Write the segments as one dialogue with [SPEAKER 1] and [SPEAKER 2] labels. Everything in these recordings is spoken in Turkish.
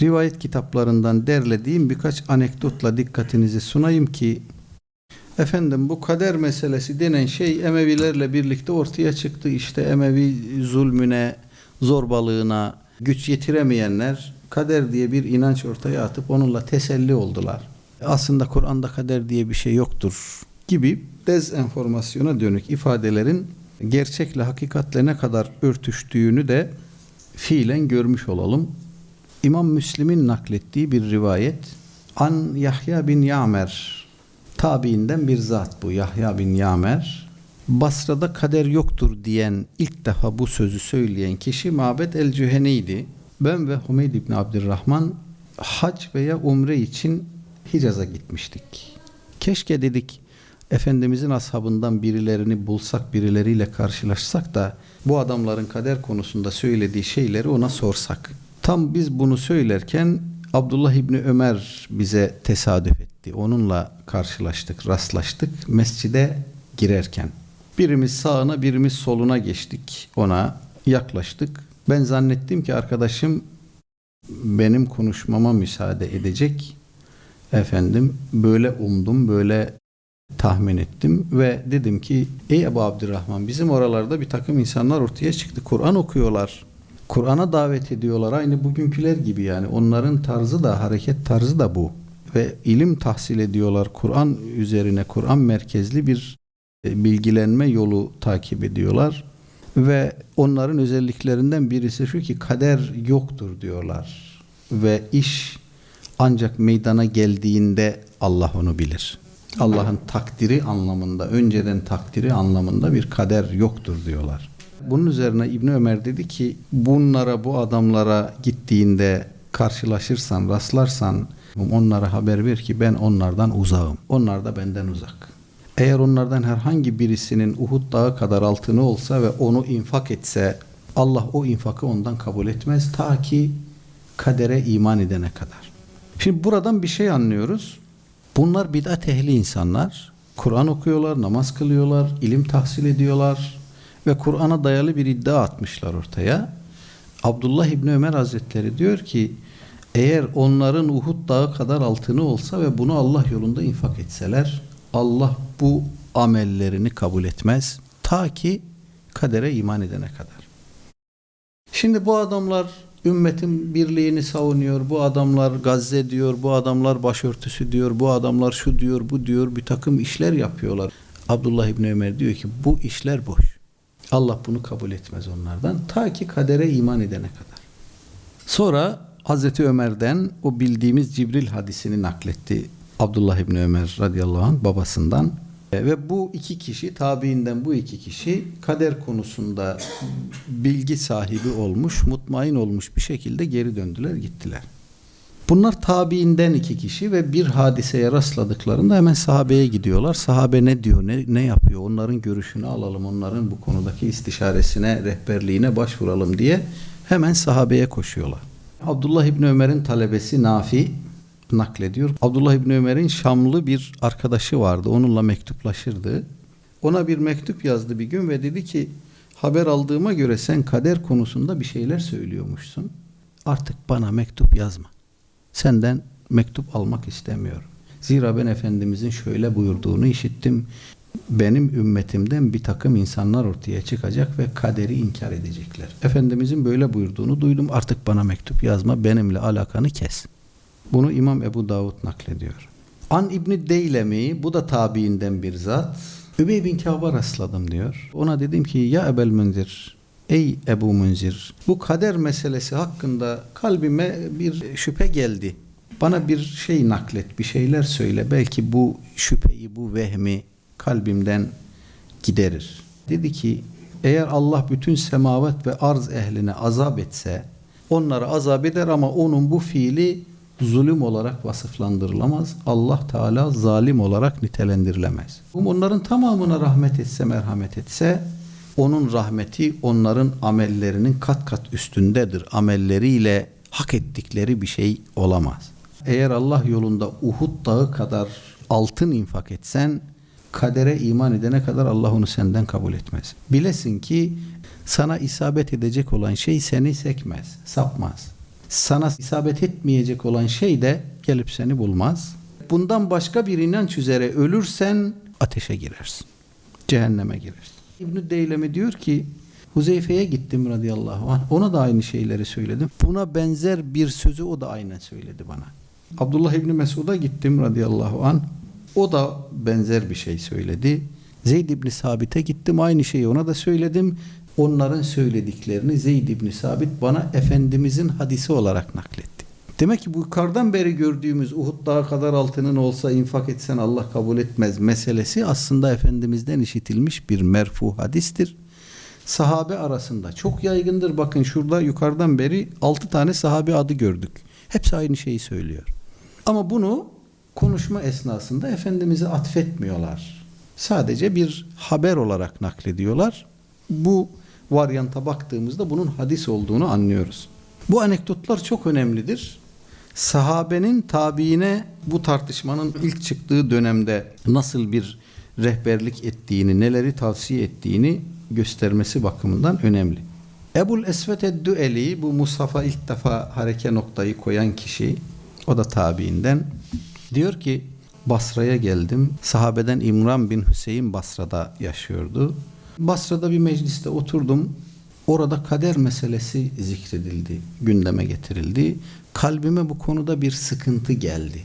[SPEAKER 1] rivayet kitaplarından derlediğim birkaç anekdotla dikkatinizi sunayım ki efendim bu kader meselesi denen şey Emevilerle birlikte ortaya çıktı. İşte Emevi zulmüne, zorbalığına güç yetiremeyenler kader diye bir inanç ortaya atıp onunla teselli oldular. Aslında Kur'an'da kader diye bir şey yoktur gibi dezenformasyona dönük ifadelerin gerçekle hakikatle ne kadar örtüştüğünü de fiilen görmüş olalım. İmam Müslim'in naklettiği bir rivayet An Yahya bin Yamer tabiinden bir zat bu Yahya bin Yamer Basra'da kader yoktur diyen ilk defa bu sözü söyleyen kişi Mabed el-Cüheni'ydi. Ben ve Hümeyd İbni Abdurrahman hac veya umre için Hicaz'a gitmiştik. Keşke dedik Efendimizin ashabından birilerini bulsak, birileriyle karşılaşsak da bu adamların kader konusunda söylediği şeyleri ona sorsak. Tam biz bunu söylerken Abdullah İbni Ömer bize tesadüf etti. Onunla karşılaştık, rastlaştık mescide girerken. Birimiz sağına, birimiz soluna geçtik. Ona yaklaştık. Ben zannettim ki arkadaşım benim konuşmama müsaade edecek. Efendim böyle umdum, böyle tahmin ettim ve dedim ki ey Ebu Abdurrahman bizim oralarda bir takım insanlar ortaya çıktı. Kur'an okuyorlar. Kur'an'a davet ediyorlar. Aynı bugünküler gibi yani. Onların tarzı da hareket tarzı da bu. Ve ilim tahsil ediyorlar. Kur'an üzerine Kur'an merkezli bir e, bilgilenme yolu takip ediyorlar. Ve onların özelliklerinden birisi şu ki kader yoktur diyorlar. Ve iş ancak meydana geldiğinde Allah onu bilir. Allah'ın takdiri anlamında, önceden takdiri anlamında bir kader yoktur diyorlar. Bunun üzerine İbni Ömer dedi ki bunlara bu adamlara gittiğinde karşılaşırsan, rastlarsan onlara haber ver ki ben onlardan uzağım. Onlar da benden uzak. Eğer onlardan herhangi birisinin Uhud dağı kadar altını olsa ve onu infak etse Allah o infakı ondan kabul etmez ta ki kadere iman edene kadar. Şimdi buradan bir şey anlıyoruz. Bunlar bid'at ehli insanlar. Kur'an okuyorlar, namaz kılıyorlar, ilim tahsil ediyorlar ve Kur'an'a dayalı bir iddia atmışlar ortaya. Abdullah İbni Ömer Hazretleri diyor ki eğer onların Uhud dağı kadar altını olsa ve bunu Allah yolunda infak etseler Allah bu amellerini kabul etmez ta ki kadere iman edene kadar. Şimdi bu adamlar ümmetin birliğini savunuyor. Bu adamlar Gazze diyor, bu adamlar başörtüsü diyor, bu adamlar şu diyor, bu diyor bir takım işler yapıyorlar. Abdullah İbni Ömer diyor ki bu işler boş. Allah bunu kabul etmez onlardan ta ki kadere iman edene kadar. Sonra Hazreti Ömer'den o bildiğimiz Cibril hadisini nakletti. Abdullah İbni Ömer radıyallahu anh babasından. E, Ve bu iki kişi, tabiinden bu iki kişi kader konusunda bilgi sahibi olmuş, mutmain olmuş bir şekilde geri döndüler, gittiler. Bunlar tabiinden iki kişi ve bir hadiseye rastladıklarında hemen sahabeye gidiyorlar. Sahabe ne diyor, ne, ne yapıyor, onların görüşünü alalım, onların bu konudaki istişaresine, rehberliğine başvuralım diye hemen sahabeye koşuyorlar. Abdullah İbni Ömer'in talebesi Nafi naklediyor. Abdullah İbni Ömer'in Şamlı bir arkadaşı vardı. Onunla mektuplaşırdı. Ona bir mektup yazdı bir gün ve dedi ki haber aldığıma göre sen kader konusunda bir şeyler söylüyormuşsun. Artık bana mektup yazma. Senden mektup almak istemiyorum. Zira ben Efendimizin şöyle buyurduğunu işittim. Benim ümmetimden bir takım insanlar ortaya çıkacak ve kaderi inkar edecekler. Efendimizin böyle buyurduğunu duydum. Artık bana mektup yazma. Benimle alakanı kes. Bunu İmam Ebu Davud naklediyor. An İbni Deylemi bu da tabiinden bir zat. Übey bin Kâb'a rastladım diyor. Ona dedim ki ya Ebel Münzir Ey Ebu Münzir bu kader meselesi hakkında kalbime bir şüphe geldi. Bana bir şey naklet, bir şeyler söyle. Belki bu şüpheyi, bu vehmi kalbimden giderir. Dedi ki eğer Allah bütün semavat ve arz ehline azap etse onları azap eder ama onun bu fiili zulüm olarak vasıflandırılamaz. Allah Teala zalim olarak nitelendirilemez. Onların tamamına rahmet etse, merhamet etse onun rahmeti onların amellerinin kat kat üstündedir. Amelleriyle hak ettikleri bir şey olamaz. Eğer Allah yolunda Uhud dağı kadar altın infak etsen kadere iman edene kadar Allah onu senden kabul etmez. Bilesin ki sana isabet edecek olan şey seni sekmez, sapmaz. sana isabet etmeyecek olan şey de gelip seni bulmaz. Bundan başka bir inanç üzere ölürsen ateşe girersin. Cehenneme girersin. İbn-i Deylemi diyor ki Huzeyfe'ye gittim radıyallahu anh. Ona da aynı şeyleri söyledim. Buna benzer bir sözü o da aynen söyledi bana. Abdullah İbni Mesud'a gittim radıyallahu anh. O da benzer bir şey söyledi. Zeyd İbni Sabit'e gittim aynı şeyi ona da söyledim. Onların söylediklerini Zeyd İbni Sabit bana Efendimizin hadisi olarak nakletti. Demek ki bu yukarıdan beri gördüğümüz Uhud dağı kadar altının olsa infak etsen Allah kabul etmez meselesi aslında Efendimiz'den işitilmiş bir merfu hadistir. Sahabe arasında çok yaygındır. Bakın şurada yukarıdan beri 6 tane sahabe adı gördük. Hepsi aynı şeyi söylüyor. Ama bunu konuşma esnasında Efendimiz'e atfetmiyorlar. Sadece bir haber olarak naklediyorlar. Bu varyanta baktığımızda bunun hadis olduğunu anlıyoruz. Bu anekdotlar çok önemlidir. Sahabenin tabiine bu tartışmanın ilk çıktığı dönemde nasıl bir rehberlik ettiğini, neleri tavsiye ettiğini göstermesi bakımından önemli. Ebul Esvet Eddüeli bu Musaf'a ilk defa hareke noktayı koyan kişi o da tabiinden diyor ki Basra'ya geldim. Sahabeden İmran bin Hüseyin Basra'da yaşıyordu. Basra'da bir mecliste oturdum. Orada kader meselesi zikredildi, gündeme getirildi. Kalbime bu konuda bir sıkıntı geldi.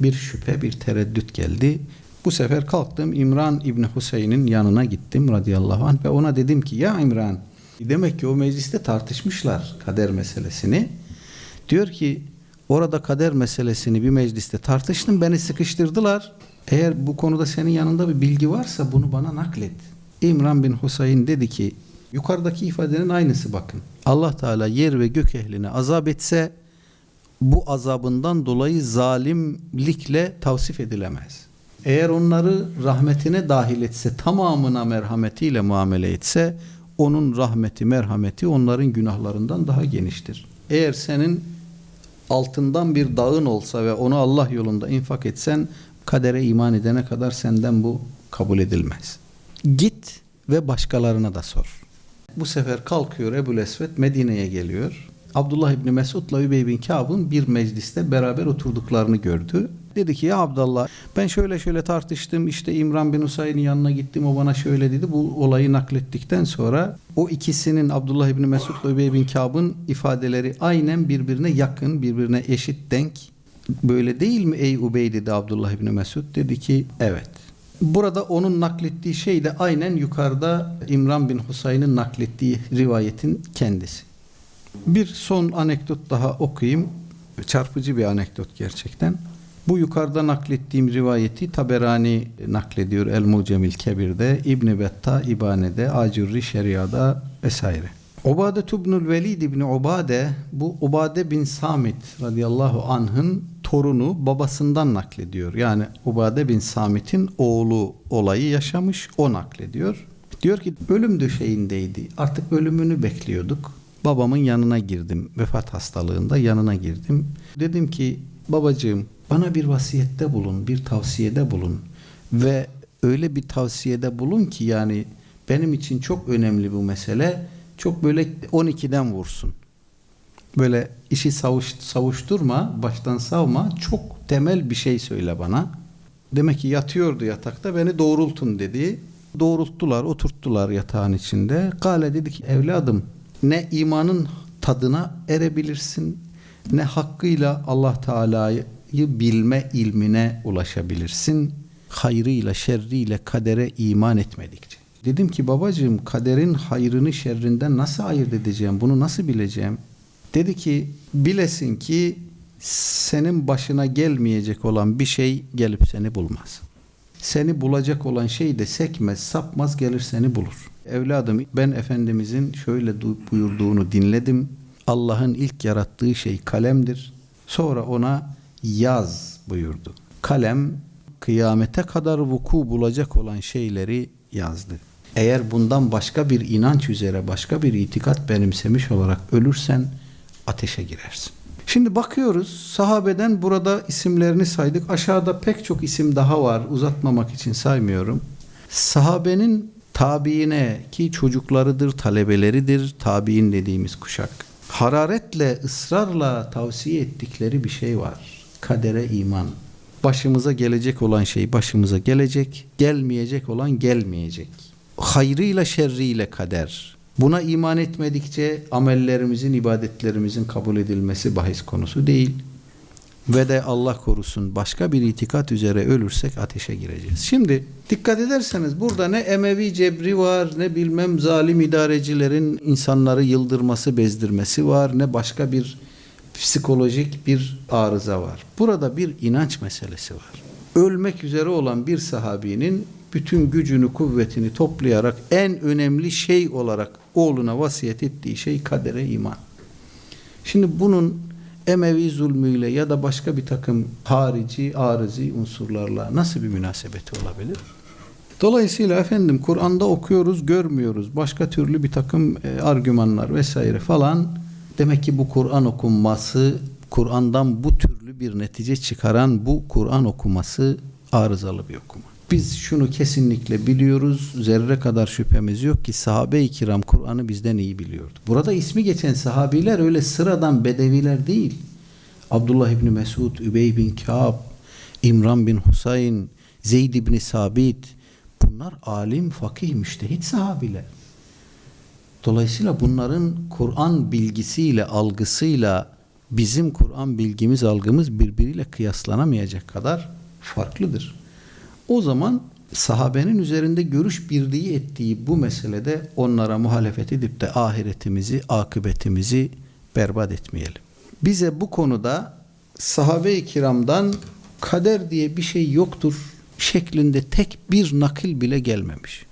[SPEAKER 1] Bir şüphe, bir tereddüt geldi. Bu sefer kalktım İmran İbni Hüseyin'in yanına gittim radıyallahu anh ve ona dedim ki ya İmran demek ki o mecliste tartışmışlar kader meselesini. Diyor ki orada kader meselesini bir mecliste tartıştım beni sıkıştırdılar. Eğer bu konuda senin yanında bir bilgi varsa bunu bana naklet. İmran bin Husayn dedi ki yukarıdaki ifadenin aynısı bakın. Allah Teala yer ve gök ehline azap etse bu azabından dolayı zalimlikle tavsif edilemez. Eğer onları rahmetine dahil etse, tamamına merhametiyle muamele etse, onun rahmeti, merhameti onların günahlarından daha geniştir. Eğer senin altından bir dağın olsa ve onu Allah yolunda infak etsen, kadere iman edene kadar senden bu kabul edilmez. Git ve başkalarına da sor. Bu sefer kalkıyor Ebu Esvet Medine'ye geliyor. Abdullah İbni Mesud'la Übey bin Kâb'ın bir mecliste beraber oturduklarını gördü. Dedi ki ya Abdullah ben şöyle şöyle tartıştım işte İmran bin Hüseyin'in yanına gittim o bana şöyle dedi. Bu olayı naklettikten sonra o ikisinin Abdullah İbni Mesud'la Übey bin Kâb'ın ifadeleri aynen birbirine yakın birbirine eşit denk. Böyle değil mi ey Ubey dedi Abdullah İbni Mesud dedi ki evet. Burada onun naklettiği şey de aynen yukarıda İmran bin Husayn'ın naklettiği rivayetin kendisi. Bir son anekdot daha okuyayım. Çarpıcı bir anekdot gerçekten. Bu yukarıda naklettiğim rivayeti Taberani naklediyor El Mucemil Kebir'de, İbn Betta İbane'de, Acurri Şeria'da vesaire. Ubade Tubnul Velid İbni Ubade bu Ubade bin Samit radıyallahu anh'ın torunu babasından naklediyor. Yani Ubade bin Samit'in oğlu olayı yaşamış o naklediyor. Diyor ki ölüm döşeğindeydi. Artık ölümünü bekliyorduk. Babamın yanına girdim. Vefat hastalığında yanına girdim. Dedim ki babacığım bana bir vasiyette bulun, bir tavsiyede bulun ve öyle bir tavsiyede bulun ki yani benim için çok önemli bu mesele. Çok böyle 12'den vursun. Böyle işi savuş, savuşturma, baştan savma. Çok temel bir şey söyle bana. Demek ki yatıyordu yatakta beni doğrultun dedi. Doğrulttular, oturttular yatağın içinde. Kale dedi ki evladım ne imanın tadına erebilirsin ne hakkıyla Allah Teala'yı bilme ilmine ulaşabilirsin. Hayrıyla şerriyle kadere iman etmedikçe. Dedim ki babacığım kaderin hayrını şerrinden nasıl ayırt edeceğim? Bunu nasıl bileceğim? Dedi ki bilesin ki senin başına gelmeyecek olan bir şey gelip seni bulmaz. Seni bulacak olan şey de sekmez, sapmaz gelir seni bulur. Evladım ben Efendimizin şöyle buyurduğunu dinledim. Allah'ın ilk yarattığı şey kalemdir. Sonra ona yaz buyurdu. Kalem kıyamete kadar vuku bulacak olan şeyleri yazdı. Eğer bundan başka bir inanç üzere başka bir itikat benimsemiş olarak ölürsen ateşe girersin. Şimdi bakıyoruz sahabeden burada isimlerini saydık. Aşağıda pek çok isim daha var. Uzatmamak için saymıyorum. Sahabenin tabiine ki çocuklarıdır, talebeleridir, tabiin dediğimiz kuşak. hararetle, ısrarla tavsiye ettikleri bir şey var. Kadere iman. Başımıza gelecek olan şey başımıza gelecek, gelmeyecek olan gelmeyecek. Hayrıyla şerriyle kader. Buna iman etmedikçe amellerimizin, ibadetlerimizin kabul edilmesi bahis konusu değil. Ve de Allah korusun başka bir itikat üzere ölürsek ateşe gireceğiz. Şimdi dikkat ederseniz burada ne Emevi cebri var, ne bilmem zalim idarecilerin insanları yıldırması, bezdirmesi var, ne başka bir psikolojik bir arıza var. Burada bir inanç meselesi var. Ölmek üzere olan bir sahabinin bütün gücünü, kuvvetini toplayarak en önemli şey olarak oğluna vasiyet ettiği şey kadere iman. Şimdi bunun Emevi zulmüyle ya da başka bir takım harici, arızi unsurlarla nasıl bir münasebeti olabilir? Dolayısıyla efendim Kur'an'da okuyoruz, görmüyoruz. Başka türlü bir takım e, argümanlar vesaire falan. Demek ki bu Kur'an okunması, Kur'an'dan bu türlü bir netice çıkaran bu Kur'an okuması arızalı bir okuma. Biz şunu kesinlikle biliyoruz. Zerre kadar şüphemiz yok ki sahabe-i kiram Kur'an'ı bizden iyi biliyordu. Burada ismi geçen sahabiler öyle sıradan bedeviler değil. Abdullah İbni Mesud, Übey bin Kâb, İmran bin Husayn, Zeyd İbni Sabit bunlar alim, fakih, müştehit sahabiler. Dolayısıyla bunların Kur'an bilgisiyle, algısıyla bizim Kur'an bilgimiz, algımız birbiriyle kıyaslanamayacak kadar farklıdır. O zaman sahabenin üzerinde görüş birliği ettiği bu meselede onlara muhalefet edip de ahiretimizi, akıbetimizi berbat etmeyelim. Bize bu konuda sahabe-i kiramdan kader diye bir şey yoktur şeklinde tek bir nakil bile gelmemiş.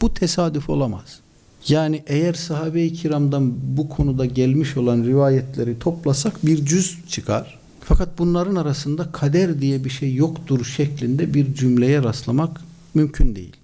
[SPEAKER 1] Bu tesadüf olamaz. Yani eğer sahabe-i kiramdan bu konuda gelmiş olan rivayetleri toplasak bir cüz çıkar. Fakat bunların arasında kader diye bir şey yoktur şeklinde bir cümleye rastlamak mümkün değil.